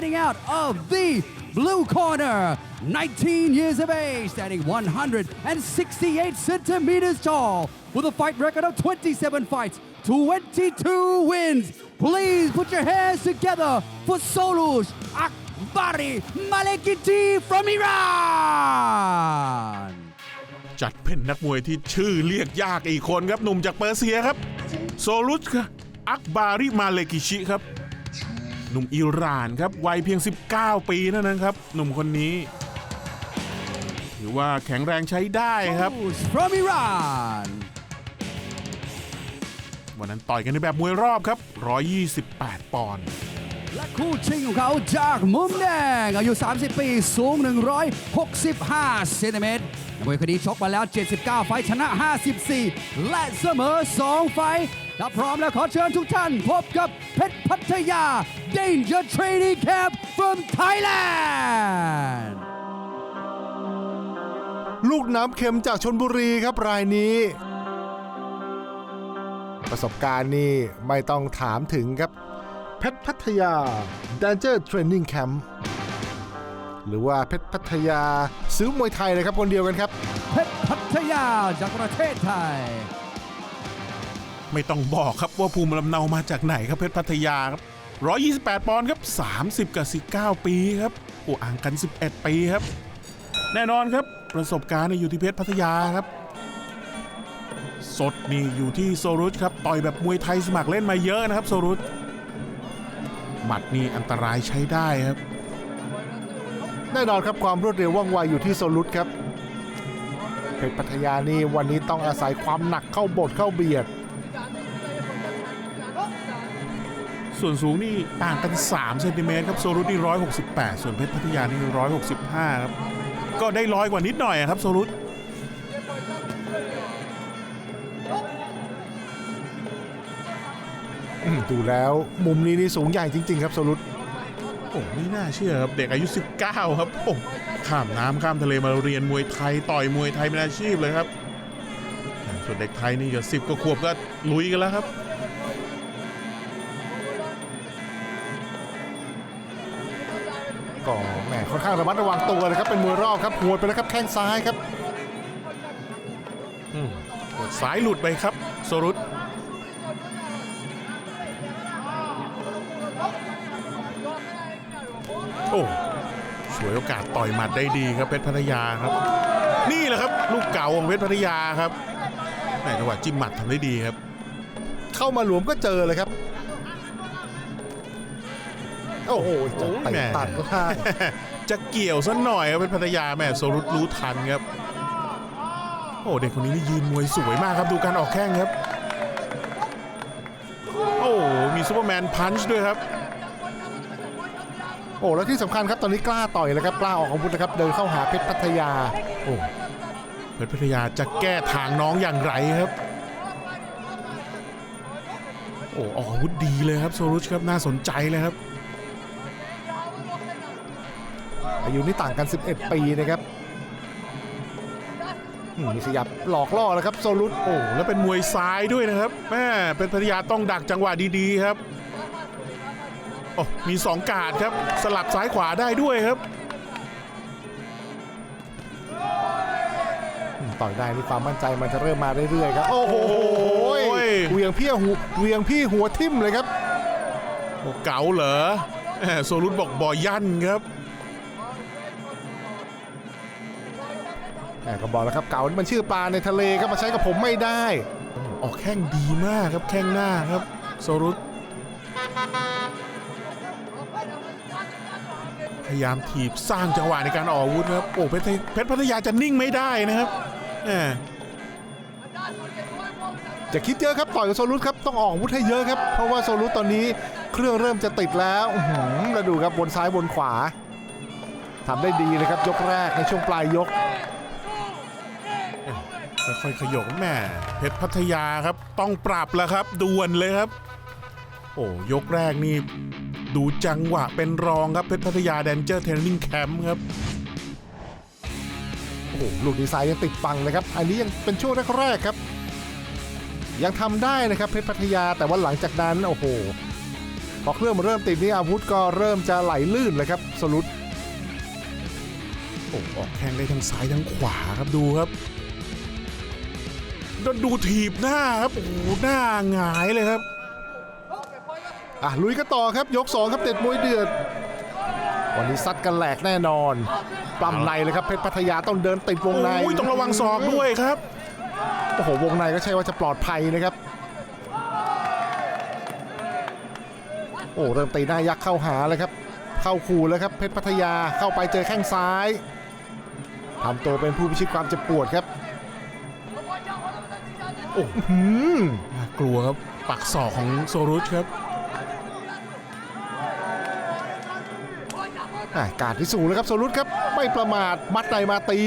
fighting out of the blue corner, 19 years of age, standing 168 centimeters tall, with a fight record of 27 fights, 22 wins. Please put your hands together for Solush Akbari Malekiti from Iran. จัดเป็นนักมวยที่ชื่อเรียกยากอีกคนครับ หนุ่มจากเปอร์เซียครับ โซลุสครับอักบาริมาเลกิชิครับ หนุ่มอิหร่านครับวัยเพียง 19 ปีเท่านั้นครับ หนุ่มคนนี้ถือว่าแข็งแรงใช้ได้ครับ Solush from Iran. วันนั้นต่อยกันในแบบมวยรอบครับ 128 ปอนด์ และคู่ชิงของเขาจากมุมแดง อายุ 30 ปี สูง 165 เซนติเมตรมวยคนนี้ชกมาแล้ว 79 ไฟชนะ 54 และเสมอ 2 ไฟถ้าพร้อมแล้วขอเชิญทุกท่านพบกับเพชรพัทยา Danger Training Camp from Thailand ลูกน้ำเค็มจากชนบุรีครับรายนี้ ประสบการณ์นี่ไม่ต้องถามถึงครับ เพชรพัทยา Danger Training Camp หรือว่าเพชรพัทยาซื้อมวยไทยเลยครับคนเดียวกันครับ เพชรพัทยาจากประเทศไทย ไม่ต้องบอกครับว่าภูมิลำเนามาจากไหนครับเพชรพัทยาครับ128 ปอนด์ครับ 30 กับ 19 ปีครับโอ้อ่างกัน 11 ปีครับ แน่นอนครับประสบการณ์เนี่ยอยู่ที่เพชรพัทยาครับ สดนี่อยู่ที่โซรุสครับต่อยแบบมวยไทยสมัครเล่นมาเยอะนะครับโซรุส หมัดนี่อันตรายใช้ได้ครับ แน่นอนครับความรวดเร็วว่องไวอยู่ที่โซลุตครับเพชรพัทยานี่วันนี้ต้องอาศัยความหนักเข้าบทเข้าเบียด ส่วนสูงนี่ต่างกัน3เซนติเมตรครับโซรุสนี่168 ส่วนเพชรพัทยานี่165ครับก็ได้ร้อยกว่านิดหน่อยอะครับโซรุส ดูแล้วมุมนี้นี่สูงใหญ่จริง ๆ ครับโซลุตโอ้ไม่น่าเชื่อครับ เด็กอายุ 19 ครับโอ้ข้ามน้ำข้ามทะเลมาเรียนมวยไทยต่อยมวยไทยเป็นอาชีพเลยครับ ส่วนเด็กไทยนี่ก็สิบก็ขวบก็ลุยกันแล้วครับก็แหมค่อนข้างระมัดระวังตัวเลยครับ เป็นมวยรอบครับหัวดไปแล้วครับแข้งซ้ายครับกดสายหลุดไปครับโซรุต โอ้สวยโอกาสต่อยหมัดได้ดีครับเพชรพัทยาครับ นี่แหละครับลูกเก่าของเพชรพัทยาครับแหมจังหวะจิ้มหมัดทำได้ดีครับ เข้ามาหลวมก็เจอเลยครับ โอ้โหจะโอ้ยเตะแหม่ ตัดล่าง จะเกี่ยวซะหน่อยครับเป็นพัทยาแม่โซรุตรู้ทันครับ โอ้เด็กคนนี้นี่ยืนมวยสวยมากครับดูการออกแข้งครับ โอ้มีซูเปอร์แมนพันช์ด้วยครับ โอ้แล้วที่สำคัญครับตอนนี้กล้าต่อยเลยครับกล้าออกอาวุธนะครับเดินเข้าหาเพชรพัทยาโอ้เพชรพัทยาจะแก้ทางน้องอย่างไรครับ โอ้ออกอาวุธดีเลยครับโซรุชครับน่าสนใจเลยครับ อายุนี่ต่างกัน 11 ปีนะครับอืมมีขยับหลอกล่อแล้วครับโซลุตโอ้แล้วเป็นมวยซ้ายด้วยนะครับแม่เป็นพัทยาต้องดักจังหวะดีๆครับโอ้ มีสองการดครับ สลับซ้ายขวาได้ด้วยครับอืมต่อยได้นี่ความมั่นใจมันจะเริ่มมาเรื่อยๆครับ โอ้โหโอ้ยเหวียงพี่หัวเหวียงพี่หัวทิ่มเลยครับโอ้เก๋าเหรอแหม่โซลุตบอกบอยันครับแหมก็บอกแล้วครับเก่านี่มันชื่อปลาในทะเลครับมาใช้กับผมไม่ได้ออกแข้งดีมากครับแข้งหน้าครับโซรุต ยายามถีบสร้างจังหวะในการออกอาวุธครับโอ้เพชรเพชรพัทยาจะนิ่งไม่ได้นะครับจะคิดเยอะครับต่อยกับโซลุตครับต้องออกวุธให้เยอะครับ เพราะว่าโซลุตตอนนี้เครื่องเริ่มจะติดแล้วอื้อหือแล้วดูครับบนซ้ายบนขวาทำได้ดีเลยครับยกแรกในช่วงปลายยกค่อยๆขยกแม่เพชรพัทยาครับ ต้องปรับแล้วครับด่วนเลยครับ โอ้ยกแรกนี่ ดูจังหวะเป็นรองครับเพชรพัทยาแดนเจอร์เทรนนิ่งแคมป์ครับโอ้โหลูกดีไซน์ยังติดฟังนะครับ อันนี้ยังเป็นช่วงแรกๆครับ ยังทำได้นะครับเพชรพัทยาแต่ว่าหลังจากนั้น โอ้โห พอเครื่องมันเริ่มติดนี่อาวุธก็เริ่มจะไหลลื่นเลยครับโซลุตโอ้ออกแข้งได้ทั้งซ้ายทั้งขวาครับดูครับดูถีบหน้าครับโอ้หหน้าหงายเลยครับ อะลุยกันต่อครับยก2ครับเด็ดมวยเดือด วันนี้ซัดกันแหลกแน่นอนปล้ำในเลยครับเพชรพัทยาต้องเดินติดวงในโอ้ยต้องระวังศอกด้วยครับโอ้โหวงในก็ใช่ว่าจะปลอดภัยนะครับ โอ้เริ่มตีหน้ายักษ์เข้าหาเลยครับ เข้าขู่แล้วครับเพชรพัทยาเข้าไปเจอแข้งซ้ายทำตัวเป็นผู้พิชิตความเจ็บปวดครับโอ้หืมน่ากลัวครับปักศอกของโซรุสครับ การที่สูงเลยครับโซลุตครับไม่ประมาทมัดในมาตี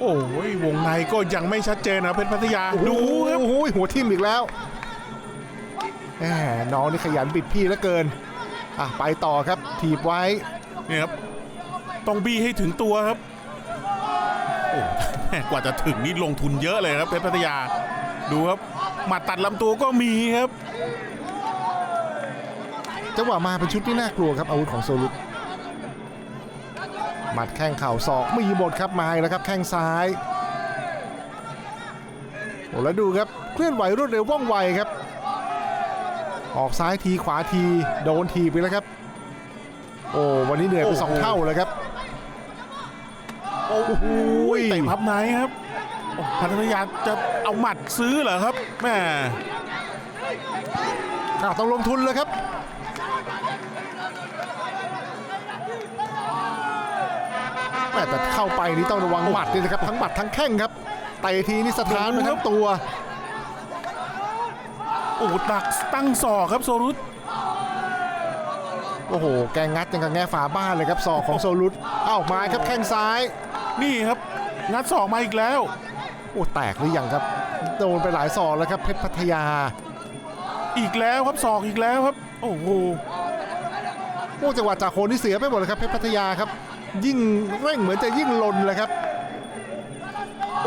โอ้ยวงในก็ยังไม่ชัดเจนนะเพชรพัทยาดูครับโอ้โหหัวทิ่มอีกแล้วแหมน้องนี่ขยันบิดพี่เหลือเกินอะไปต่อครับถีบไว้เนี่ยครับต้องบี้ให้ถึงตัวครับโอ้แม่กว่าจะถึงนี่ลงทุนเยอะเลยครับเพชรพัทยา ดูครับหมาตัดลำตัวก็มีครับจังหวะมาเป็นชุดที่น่ากลัวครับอาวุธของโซลุต หมัดแข้งเข่าศอกมีหมดครับมาอีกแล้วครับแข้งซ้ายโอ้แล้วดูครับเคลื่อนไหวรวดเร็วว่องไวครับ ออกซ้ายทีขวาทีโดนทีไปแล้วครับ โอ้วันนี้เหนื่อยไปสองโอ้โหเท่าเลยครับโอ้โหเตะพับไหนครับโอ้พัทยาจะเอาหมัดซื้อเหรอครับแม่อะต้องลงทุนเลยครับ แม่แต่เข้าไปนี่ต้องระวังหมัดนี่นะครับทั้งหมัดทั้งแข้งครับเตะทีนี่สถานไปทั้งตัวโอ้ตักตั้งศอกครับโซรุสโอ้โห แกงัดยังกับแง่ฝาบ้านเลยครับศอกของโซลุตเอ้ามาครับแข้งซ้าย นี่ครับงัดศอกมาอีกแล้ว โอ้แตกหรือยังครับโดนไปหลายศอกแล้วครับเพชรพัทยา อีกแล้วครับศอกอีกแล้วครับ โอ้โหโอ้จังหวะจากโคนที่เสียไปหมดเลยครับเพชรพัทยาครับ ยิ่งเร่งเหมือนจะยิ่งลนเลยครับ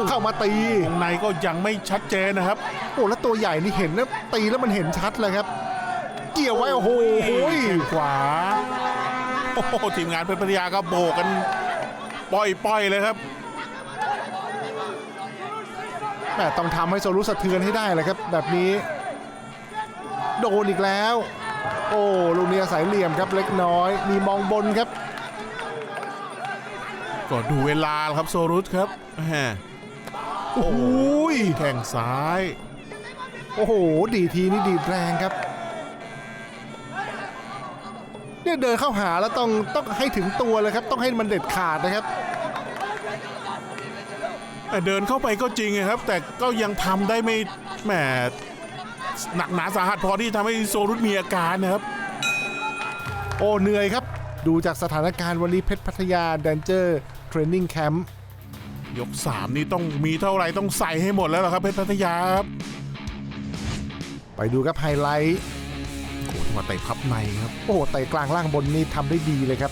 เข้ามาตีวงในก็ยังไม่ชัดเจนนะครับ โอ้แล้วตัวใหญ่นี่เห็นแล้วตีแล้วมันเห็นชัดเลยครับ เกี่ยวไว้โอ้โหแข้งขวาโอ้โหทีมงานเพชรพัทยาก็โบกกันปล่อยๆเลยครับแม่ต้องทำให้โซลุสะเทือนให้ได้เลยครับ แบบนี้ โดนอีกแล้ว โอ้ลูกนี้อาศัยเหลี่ยมครับเล็กน้อย มีมองบนครับ ก็ดูเวลาครับโซรุสครับแหมโอ้โหแข้งซ้าย โอ้โห ดีทีนี่ดีดแรงครับเนี่ยเดินเข้าหาแล้วต้องต้องให้ถึงตัวเลยครับ ต้องให้มันเด็ดขาดนะครับแต่เดินเข้าไปก็จริงนะครับ แต่ก็ยังทำได้ไม่แหมหนักหนาสาหัสพอที่ทำให้โซรุสมีอาการนะครับ โอ้เหนื่อยครับ ดูจากสถานการณ์วันนี้เพชรพัทยาแดนเจอร์ เทรนนิ่งแคมป์ยก 3 นี่ต้องมีเท่าไหร่ต้องใส่ให้หมดแล้วล่ะครับเพชรพัทยาครับไปดูครับไฮไลท์โอ้โหจังหวะเตะพับในครับ โอ้โหเตะกลางล่างบนนี่ทำได้ดีเลยครับ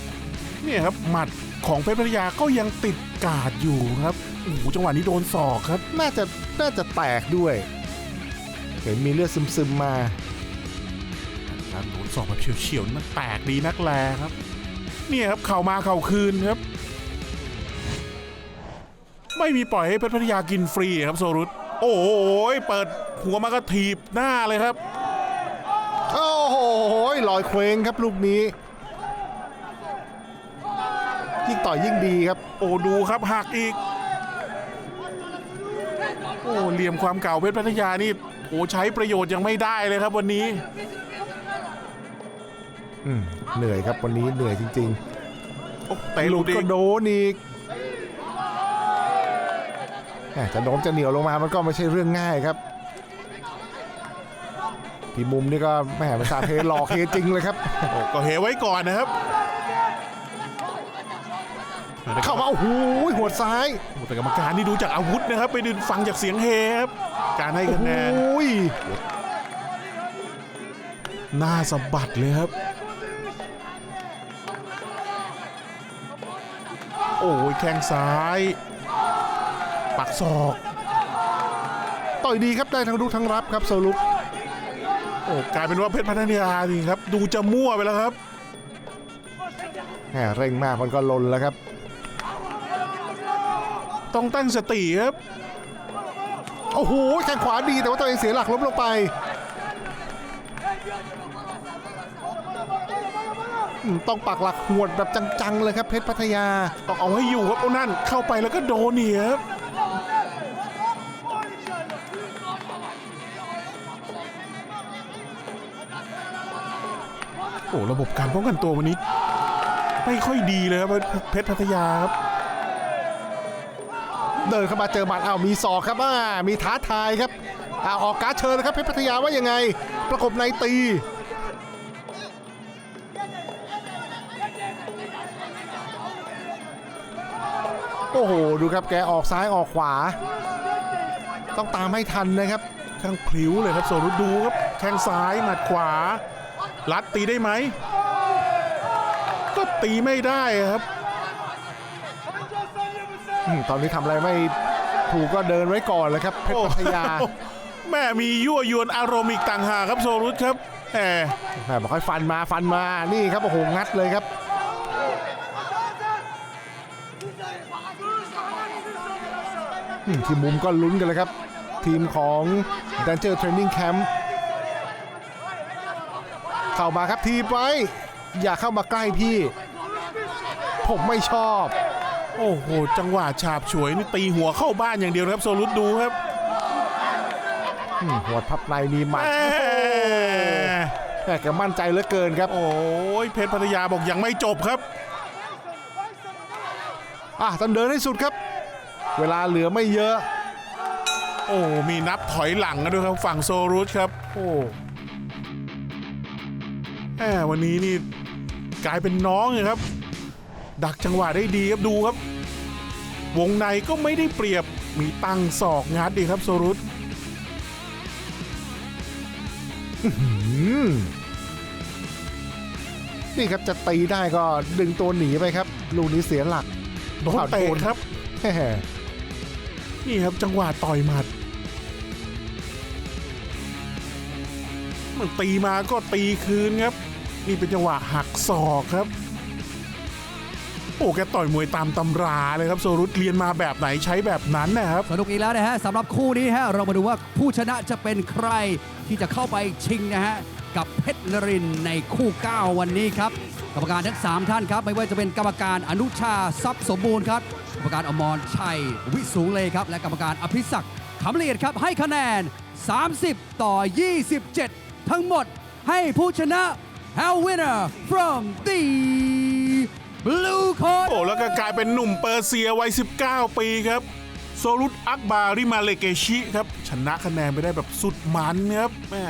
เนี่ยครับหมัดของเพชรพัทยาก็ยังติดกาดอยู่ครับโอ้โหจังหวะนี้โดนศอกครับ น่าจะน่าจะแตกด้วย เห็นมีเลือดซึมๆมาการโดนศอกแบบเฉียวๆนี่มันแตกดีนักแลครับ เนี่ยครับเข่ามาเข่าคืนครับ ไม่มีปล่อยให้เพชรพัทยากินฟรีครับโซรุสโอ้โหเปิดหัวมากระถีบหน้าเลยครับ โอ้โหลอยเคว้งครับลูกนี้ ยิ่งต่อยยิ่งดีครับ โอ้ดูครับหักอีก โอ้เหลี่ยมความเก่าเพชรพัทยานี่โอ้ใช้ประโยชน์ยังไม่ได้เลยครับวันนี้อืมเหนื่อยครับวันนี้เหนื่อยจริงโอ้ๆเตะหลุดอีก็กโดนอีกแหม่ จะโน้มจะเหนียวลงมามันก็ไม่ใช่เรื่องง่ายครับที่มุมนี่ก็แหมภาษาเทหลอกเฮจริงเลยครับโอ้ก็เหไว้ก่อนนะครับเข้ามาโอ้โหหัวซ้ายโอ้แต่กรรมการนี่ดูจากอาวุธนะครับ ไปดูฟังจากเสียงเฮครับการให้คะแนนโอ้ยหน้าสะบัดเลยครับ โอ้ยแข้งซ้าย ปักศอก ต่อยดีครับได้ทั้งรุกทั้งรับครับโซลุกโอ้กลายเป็นว่าเพชรพัทยานี่ครับ ดูจะมั่วไปแล้วครับแหมเร่งมากมันก็ลนแล้วครับ ต้องตั้งสติครับโอ้โหแข้งขวาดีแต่ว่าตัวเองเสียหลักล้มลงไปต้องปักหลักหวดแบบจังๆเลยครับเพชรพัทยาต้องเอาให้อยู่ครับโอ้นั่นเข้าไปแล้วก็โดนเนี่ครับ อ้ระบบการป้องกันตัววันนี้ ไม่ค่อยดีเลยครับเพชรพัทยาครับ เดินเข้ามาเจอหมัดอ้าวมีศอกครับอ่ามีท้าทายครับอ้าวออกการ์ดเชิญนะครับเพชรพัทยาว่ายังไง ประกบในตีโอ้โห ดูครับแกออกซ้ายออกขวา ต้องตามให้ทันนะครับ ข้างพลิ้วเลยครับโซรุดูครับ แข้งซ้ายหมัดขวา ลัดตีได้ไหม ก็ตีไม่ได้ครับอืมตอนนี้ทำอะไรไม่ถูกก็เดินไว้ก่อนเลยครับเพชรพัทยาโอ้แม่มียั่วยวนอารมณ์อีกต่างหากครับโซรุสครับแหมแหม่บอกให้ฟันมาฟันมานี่ครับโอ้โหงัดเลยครับอืมที่มุมก็ลุ้นกันเลยครับ ทีมของ Danger Training Camp เข้ามาครับทีบไว้อย่าเข้ามาใกล้พี่ ผมไม่ชอบ โอ้โห จังหวะฉาบฉวยนี่ตีหัวเข้าบ้านอย่างเดียวนะครับโซรุสดูครับอืมหัวพับในมีหมัดแหมแหม่แกมั่นใจเหลือเกินครับ โอ้ยเพชรพัทยาบอกยังไม่จบครับ อะต้องเดินให้สุดครับ เวลาเหลือไม่เยอะ โอ้ มีนับถอยหลังกันด้วยครับ ฝั่งโซรุสครับ โอ้ แหมวันนี้นี่กลายเป็นน้องเลยครับ ดักจังหวะได้ดีครับดูครับ วงในก็ไม่ได้เปรียบมีตั้งศอกงัดดีครับโซรุสอืมนี่ครับจะตีได้ก็ดึงตัวหนีไปครับ ลูกนี้เสียหลักโดนเตะครับแหมนี่ครับจังหวะต่อยหมัด มันตีมาก็ตีคืนครับ นี่เป็นจังหวะหักศอกครับ โอ้แกต่อยมวยตามตำราเลยครับโซรุสเรียนมาแบบไหนใช้แบบนั้นนะครับ สนุกอีกแล้วนะฮะสำหรับคู่นี้ฮะเรามาดูว่าผู้ชนะจะเป็นใครที่จะเข้าไปชิงนะฮะกับเพชรนรินในคู่ 9 วันนี้ครับกรรมการทั้ง 3 ท่านครับ ไม่ว่าจะเป็นกรรมการอนุชาทรัพย์สมบูรณ์ครับกรรมการอมรชัย วิสูงเลยครับ และกรรมการอภิศักดิ์ขำเอียดครับให้คะแนน 30 ต่อ 27 ทั้งหมดให้ผู้ชนะ our winner from the blue court โอ้แล้วก็กลายเป็นหนุ่มเปอร์เซียวัย 19 ปีครับ โซลุตอักบาริมาเลเกชิครับ ชนะคะแนนไปได้แบบสุดมันครับแม่